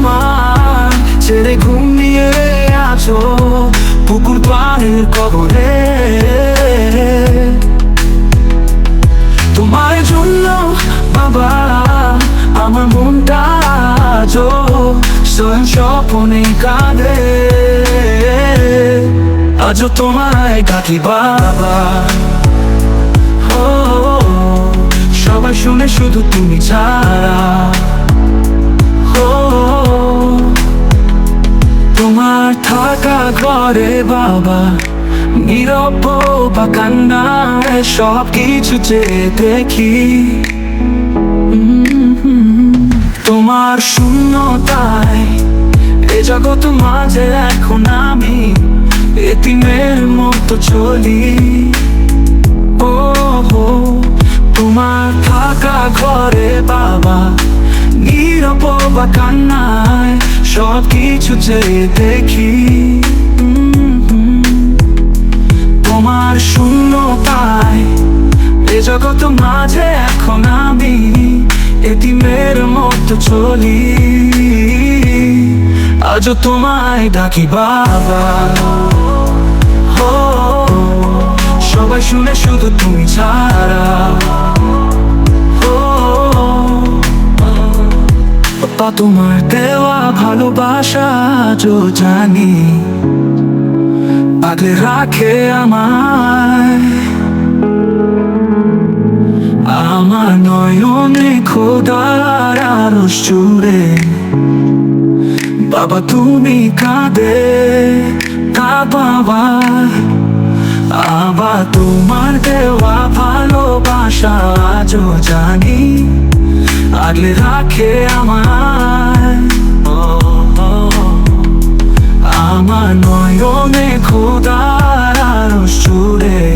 আমার ছেড়ে ঘুমিয়ে আছো, পুকুর পাড়ের কবরে। তোমার জন্য বাবা, আমার মনটা আজও স্বয়ং স্বপনে কাঁদে। আজও তোমায় ডাকি বাবা। সবাই শুনে শুধু তুমি ছাড়া। তোমার থাকা ঘরে বাবা। নীরব বা সব কিছু চেয়ে দেখি। তোমার শূন্যতায় এ জগৎ মাঝে এখন আমি এতিমের মতো চলি। ও তোমার থাকা ঘরে বাবা। নীরব বা কান্নায় সব কিছু চেয়ে দেখি তোমার শূন্য শূন্যতায় এ জগৎ মাঝে এখন আমি এতিমের মতো চলি। আজ তোমায় ডাকি বাবা। সবাই শুনে শুধু তুমি ছাড়া। তোমার দেওয়া ভালোবাসা, আজও জানি। আগলে রাখে আমায়। আমার নয়নে খোদার আরশ জুড়ে। বাবা, তুমি কাঁদে, তা বাবা। আবার তোমার দেওয়া ভালোবাসা, আজও জানি। আগলে রাখে ও, আমার নয়নে খোদার জুড়ে।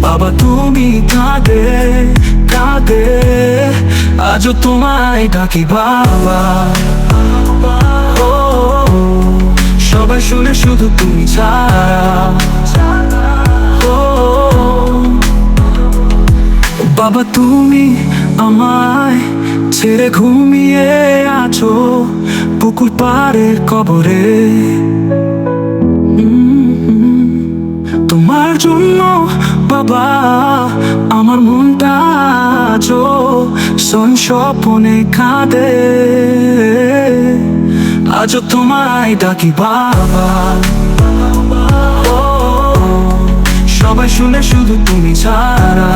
বাবা তুমি কাঁদে কাঁদে আজও তোমায় ডাকি বাবা। সবাই শুনে শুধু তুমি ছাড়া। বাবা তুমি আমায় ছেড়ে ঘুমিয়ে আছো পুকুর পাড়ের কবরে। তোমার জন্য বাবা, আমার মনটা আজও স্বপনে কাঁদে। আজও তোমায় ডাকি বাবা সবাই শুনে শুধু তুমি ছাড়া।